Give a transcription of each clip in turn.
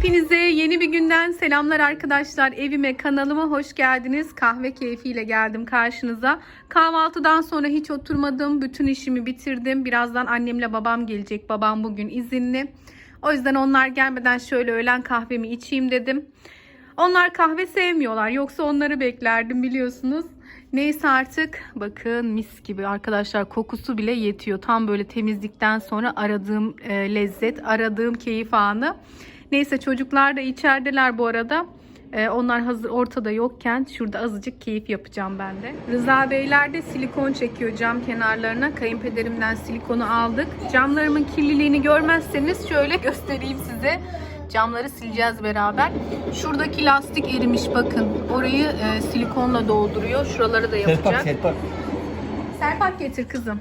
Hepinize yeni bir günden selamlar arkadaşlar. Evime, kanalıma hoş geldiniz. Kahve keyfiyle geldim karşınıza. Kahvaltıdan sonra hiç oturmadım. Bütün işimi bitirdim. Birazdan annemle babam gelecek. Babam bugün izinli. O yüzden onlar gelmeden şöyle öğlen kahvemi içeyim dedim. Onlar kahve sevmiyorlar. Yoksa onları beklerdim biliyorsunuz. Neyse artık bakın mis gibi arkadaşlar kokusu bile yetiyor. Tam böyle temizlikten sonra aradığım e, lezzet, aradığım keyif anı. Neyse çocuklar da içerideler bu arada. E, onlar hazır ortada yokken şurada azıcık keyif yapacağım ben de. Rıza Beyler de silikon çekiyor cam kenarlarına. Kayınpederimden silikonu aldık. Camlarımın kirliliğini görmezseniz şöyle göstereyim size. Camları sileceğiz beraber. Şuradaki lastik erimiş bakın. Orayı e, silikonla dolduruyor. Şuraları da yapacak. Serpak, serpak. Serpak getir kızım.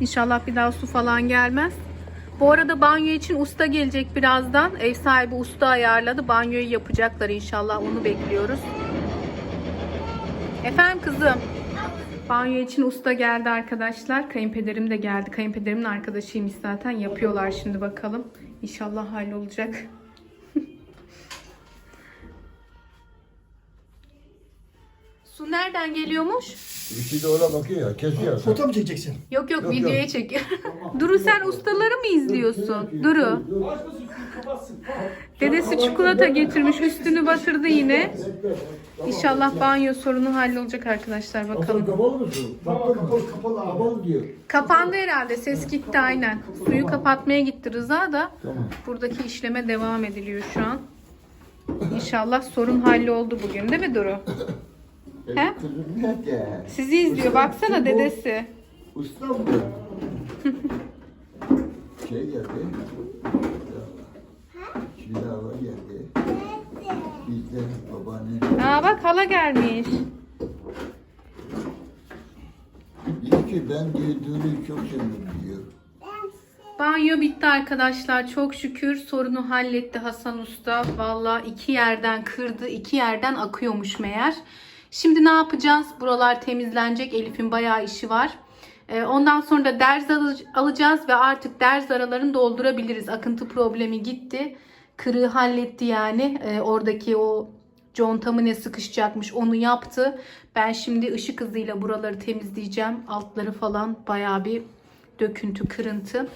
İnşallah bir daha su falan gelmez. Bu arada banyo için usta gelecek birazdan. Ev sahibi usta ayarladı. Banyoyu yapacaklar inşallah. Onu bekliyoruz. Efendim kızım. Banyo için usta geldi arkadaşlar. Kayınpederim de geldi. Kayınpederimin arkadaşıymış zaten. Yapıyorlar şimdi bakalım. İnşallah hallolacak. Su nereden geliyormuş? İkisi de öyle bakıyor ya, kesiyor. Foto mu çekeceksin? Yok yok, Yok, videoya yok. çekiyor. Duru sen ustaları mı izliyorsun? Duru. Dedesi çikolata getirmiş üstünü batırdı yine. İnşallah banyo sorunu hallolacak arkadaşlar Bakalım. Kapalı mısın? Kapalı, kapalı, kapalı, kapalı diyor. Kapandı herhalde ses gitti aynen. Suyu kapatmaya gitti Rıza da. Tamam. Buradaki işleme devam ediliyor şu an. İnşallah sorun halloldu bugün değil mi Duru? He? Kızım nerede? Sizi izliyor baksana dedesi. Usta mı? şey geldi. Şilava geldi. Bizden babaanne. Aa bak hala gelmiş. Diyor ki ben diyor Duru'yu çok seviyorum diyor. Banyo bitti arkadaşlar. Çok şükür sorunu halletti Hasan Usta. Valla iki yerden kırdı. iki yerden akıyormuş meğer. Şimdi ne yapacağız? Buralar temizlenecek. Elif'in bayağı işi var. Ee, Ondan sonra da derz alacağız ve artık derz aralarını doldurabiliriz. Akıntı problemi gitti. Kırığı halletti yani. Ee, Oradaki o conta mı ne sıkışacakmış onu yaptı. Ben şimdi ışık hızıyla buraları temizleyeceğim. Altları falan bayağı bir döküntü, kırıntı.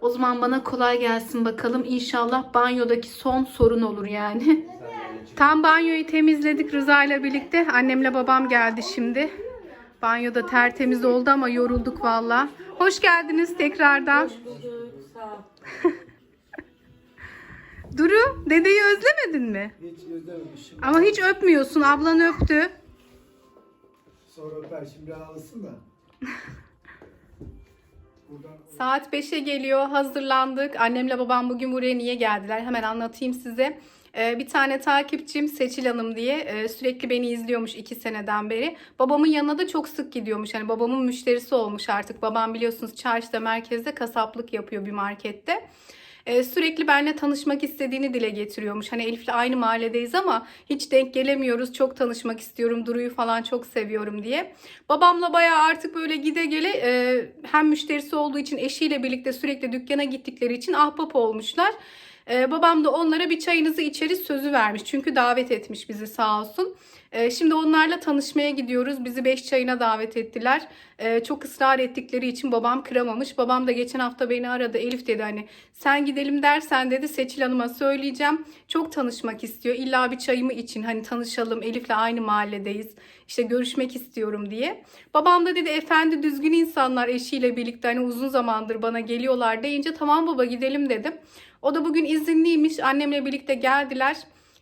O zaman bana kolay gelsin bakalım. İnşallah banyodaki son sorun olur yani. Tam banyoyu temizledik Rıza ile birlikte. Annemle babam geldi şimdi. Banyoda tertemiz oldu ama yorulduk valla. Hoş geldiniz tekrardan. Duru, dedeyi özlemedin mi? Hiç özlememişim. Ama hiç öpmüyorsun. Ablan öptü. Sonra öper şimdi ağlasın da. Buradan Saat 5'e geliyor. Hazırlandık. Annemle babam bugün buraya niye geldiler? Hemen anlatayım size. Ee, bir tane takipçim Seçil Hanım diye e, sürekli beni izliyormuş iki seneden beri. Babamın yanına da çok sık gidiyormuş. Hani babamın müşterisi olmuş artık. Babam biliyorsunuz çarşıda merkezde kasaplık yapıyor bir markette. Ee, sürekli benimle tanışmak istediğini dile getiriyormuş. Hani Elif'le aynı mahalledeyiz ama hiç denk gelemiyoruz. Çok tanışmak istiyorum. Duru'yu falan çok seviyorum diye. Babamla bayağı artık böyle gide gele e, hem müşterisi olduğu için eşiyle birlikte sürekli dükkana gittikleri için ahbap olmuşlar. E, babam da onlara bir çayınızı içeriz sözü vermiş. Çünkü davet etmiş bizi sağ olsun. E, şimdi onlarla tanışmaya gidiyoruz. Bizi beş çayına davet ettiler. E, çok ısrar ettikleri için babam kıramamış. Babam da geçen hafta beni aradı. Elif dedi hani sen gidelim dersen dedi Seçil Hanım'a söyleyeceğim. Çok tanışmak istiyor. İlla bir çayımı için hani tanışalım. Elif'le aynı mahalledeyiz. İşte görüşmek istiyorum diye. Babam da dedi efendi düzgün insanlar eşiyle birlikte hani uzun zamandır bana geliyorlar deyince tamam baba gidelim dedim. O da bugün izinliymiş. Annemle birlikte geldiler.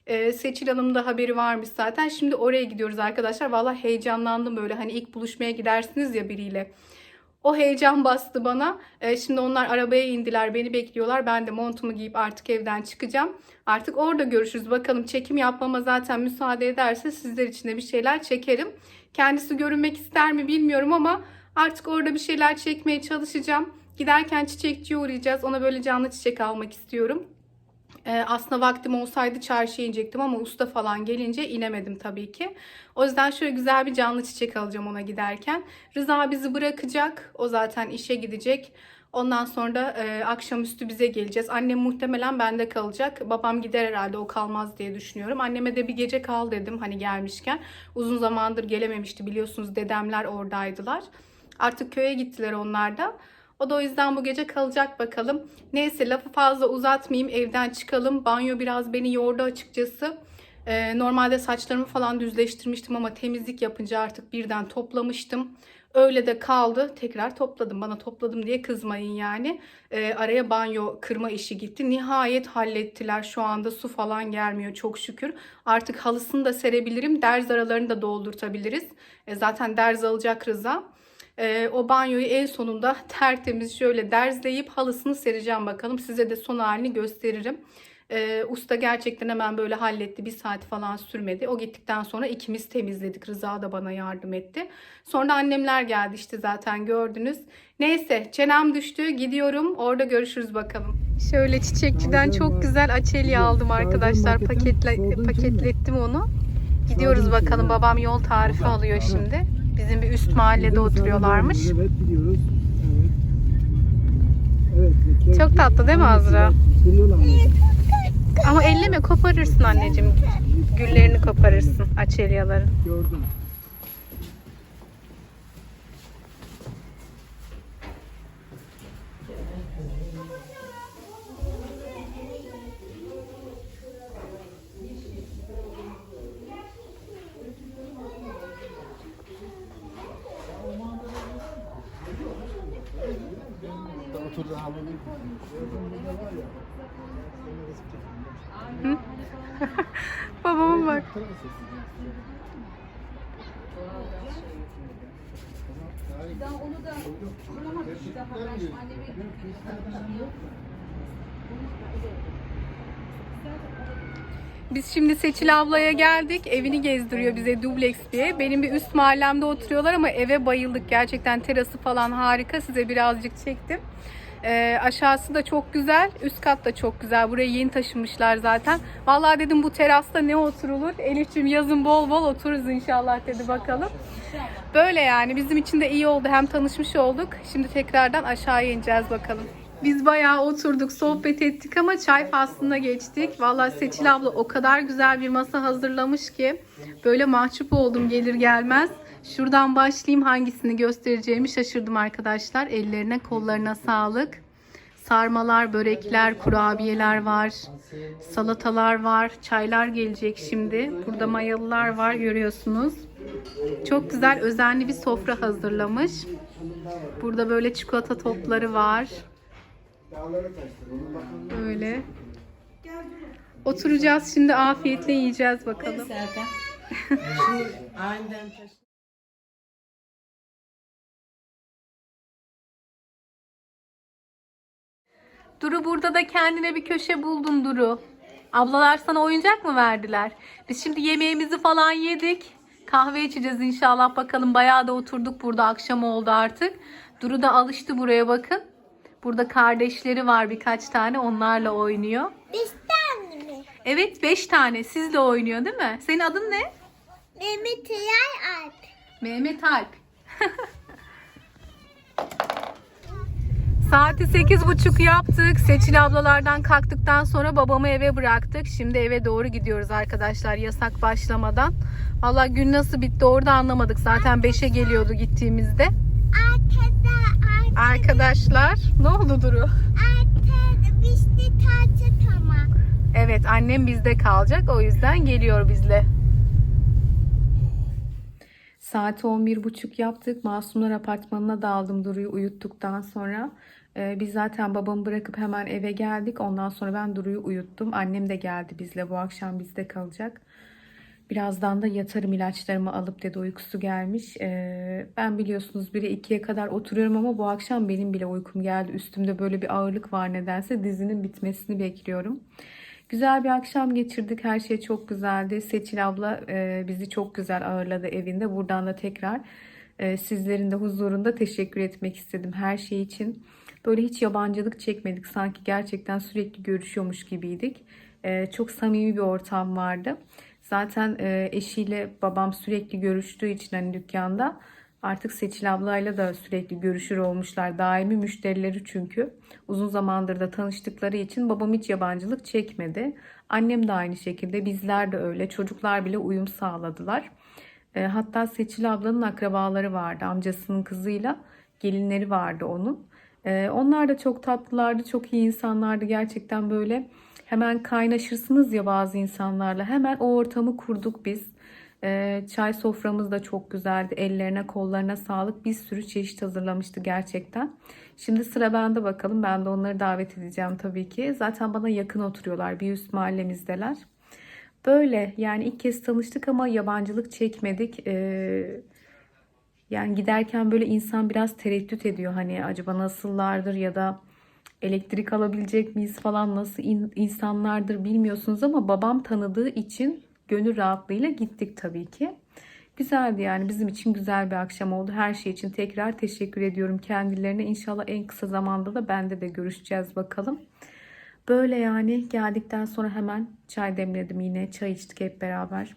Ee, Seçil Hanım'ın da haberi varmış zaten. Şimdi oraya gidiyoruz arkadaşlar. Vallahi heyecanlandım böyle. Hani ilk buluşmaya gidersiniz ya biriyle. O heyecan bastı bana. Ee, şimdi onlar arabaya indiler. Beni bekliyorlar. Ben de montumu giyip artık evden çıkacağım. Artık orada görüşürüz. Bakalım çekim yapmama zaten müsaade ederse sizler için de bir şeyler çekerim. Kendisi görünmek ister mi bilmiyorum ama artık orada bir şeyler çekmeye çalışacağım. Giderken çiçekçiye uğrayacağız. Ona böyle canlı çiçek almak istiyorum. Ee, aslında vaktim olsaydı çarşıya inecektim ama usta falan gelince inemedim tabii ki. O yüzden şöyle güzel bir canlı çiçek alacağım ona giderken. Rıza bizi bırakacak. O zaten işe gidecek. Ondan sonra da e, akşamüstü bize geleceğiz. Annem muhtemelen bende kalacak. Babam gider herhalde o kalmaz diye düşünüyorum. Anneme de bir gece kal dedim hani gelmişken. Uzun zamandır gelememişti biliyorsunuz dedemler oradaydılar. Artık köye gittiler onlar da. O da o yüzden bu gece kalacak bakalım. Neyse lafı fazla uzatmayayım evden çıkalım. Banyo biraz beni yordu açıkçası. Ee, normalde saçlarımı falan düzleştirmiştim ama temizlik yapınca artık birden toplamıştım. Öyle de kaldı. Tekrar topladım. Bana topladım diye kızmayın yani. Ee, araya banyo kırma işi gitti. Nihayet hallettiler. Şu anda su falan gelmiyor çok şükür. Artık halısını da serebilirim. Derz aralarını da doldurtabiliriz. E, zaten derz alacak Rıza. Ee, o banyoyu en sonunda tertemiz şöyle derzleyip halısını sereceğim bakalım. Size de son halini gösteririm. Ee, usta gerçekten hemen böyle halletti. Bir saat falan sürmedi. O gittikten sonra ikimiz temizledik. Rıza da bana yardım etti. Sonra annemler geldi işte zaten gördünüz. Neyse çenem düştü. Gidiyorum. Orada görüşürüz bakalım. Şöyle çiçekçiden çok güzel açelya aldım arkadaşlar. Paketle, paketlettim onu. Gidiyoruz bakalım. Babam yol tarifi alıyor şimdi. Bizim bir üst mahallede oturuyorlarmış. Evet biliyoruz. Evet. Evet. Çok tatlı değil mi Azra? Ama elleme koparırsın anneciğim. Güllerini koparırsın açelyaların. Gördüm. Babama bak. Biz şimdi Seçil ablaya geldik. Evini gezdiriyor bize dubleks diye. Benim bir üst mahallemde oturuyorlar ama eve bayıldık. Gerçekten terası falan harika. Size birazcık çektim. Ee, aşağısı da çok güzel. Üst kat da çok güzel. Buraya yeni taşınmışlar zaten. Vallahi dedim bu terasta ne oturulur? Elif'ciğim yazın bol bol otururuz inşallah dedi bakalım. Böyle yani bizim için de iyi oldu. Hem tanışmış olduk. Şimdi tekrardan aşağıya ineceğiz bakalım. Biz bayağı oturduk, sohbet ettik ama çay faslına geçtik. Vallahi Seçil abla o kadar güzel bir masa hazırlamış ki böyle mahcup oldum gelir gelmez. Şuradan başlayayım hangisini göstereceğimi şaşırdım arkadaşlar. Ellerine kollarına sağlık. Sarmalar, börekler, kurabiyeler var. Salatalar var. Çaylar gelecek şimdi. Burada mayalılar var görüyorsunuz. Çok güzel özenli bir sofra hazırlamış. Burada böyle çikolata topları var. Böyle. Oturacağız şimdi afiyetle yiyeceğiz bakalım. Serkan. Duru burada da kendine bir köşe buldun Duru. Ablalar sana oyuncak mı verdiler? Biz şimdi yemeğimizi falan yedik. Kahve içeceğiz inşallah bakalım. Bayağı da oturduk burada akşam oldu artık. Duru da alıştı buraya bakın. Burada kardeşleri var birkaç tane onlarla oynuyor. Beş tane mi? Evet 5 tane sizle oynuyor değil mi? Senin adın ne? Mehmet Alp. Mehmet Alp. Saati sekiz buçuk yaptık. Seçil ablalardan kalktıktan sonra babamı eve bıraktık. Şimdi eve doğru gidiyoruz arkadaşlar yasak başlamadan. Valla gün nasıl bitti orada anlamadık. Zaten 5'e geliyordu gittiğimizde. Arkada, arkada, Arkadaşlar ne oldu Duru? Evet annem bizde kalacak. O yüzden geliyor bizle. Saati 11.30 yaptık. Masumlar apartmanına daldım Duru'yu uyuttuktan sonra. Ee, biz zaten babamı bırakıp hemen eve geldik. Ondan sonra ben Duru'yu uyuttum. Annem de geldi bizle. Bu akşam bizde kalacak. Birazdan da yatarım ilaçlarımı alıp dedi uykusu gelmiş. Ee, ben biliyorsunuz 1'e 2'ye kadar oturuyorum ama bu akşam benim bile uykum geldi. Üstümde böyle bir ağırlık var nedense. Dizinin bitmesini bekliyorum. Güzel bir akşam geçirdik. Her şey çok güzeldi. Seçil abla e, bizi çok güzel ağırladı evinde. Buradan da tekrar e, sizlerin de huzurunda teşekkür etmek istedim her şey için. Böyle hiç yabancılık çekmedik. Sanki gerçekten sürekli görüşüyormuş gibiydik. E, çok samimi bir ortam vardı. Zaten e, eşiyle babam sürekli görüştüğü için hani dükkanda Artık Seçil ablayla da sürekli görüşür olmuşlar. Daimi müşterileri çünkü. Uzun zamandır da tanıştıkları için babam hiç yabancılık çekmedi. Annem de aynı şekilde bizler de öyle. Çocuklar bile uyum sağladılar. E, hatta Seçil ablanın akrabaları vardı. Amcasının kızıyla gelinleri vardı onun. E, onlar da çok tatlılardı, çok iyi insanlardı. Gerçekten böyle hemen kaynaşırsınız ya bazı insanlarla. Hemen o ortamı kurduk biz. E, çay soframız da çok güzeldi. Ellerine kollarına sağlık. Bir sürü çeşit hazırlamıştı gerçekten. Şimdi sıra bende bakalım. Ben de onları davet edeceğim tabii ki. Zaten bana yakın oturuyorlar. Bir üst mahallemizdeler. Böyle yani ilk kez tanıştık ama yabancılık çekmedik. Ee, yani giderken böyle insan biraz tereddüt ediyor. Hani acaba nasıllardır ya da elektrik alabilecek miyiz falan nasıl in- insanlardır bilmiyorsunuz ama babam tanıdığı için gönül rahatlığıyla gittik tabii ki. Güzeldi yani bizim için güzel bir akşam oldu. Her şey için tekrar teşekkür ediyorum kendilerine. İnşallah en kısa zamanda da bende de görüşeceğiz bakalım. Böyle yani geldikten sonra hemen çay demledim yine. Çay içtik hep beraber.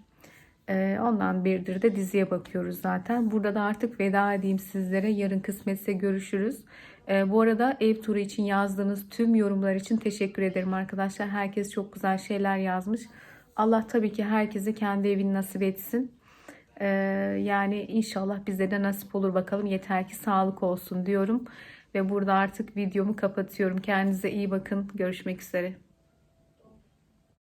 Ee, ondan beridir de diziye bakıyoruz zaten. Burada da artık veda edeyim sizlere. Yarın kısmetse görüşürüz. Ee, bu arada ev turu için yazdığınız tüm yorumlar için teşekkür ederim arkadaşlar. Herkes çok güzel şeyler yazmış. Allah tabii ki herkese kendi evini nasip etsin. Ee, yani inşallah bize de nasip olur bakalım. Yeter ki sağlık olsun diyorum. Ve burada artık videomu kapatıyorum. Kendinize iyi bakın. Görüşmek üzere.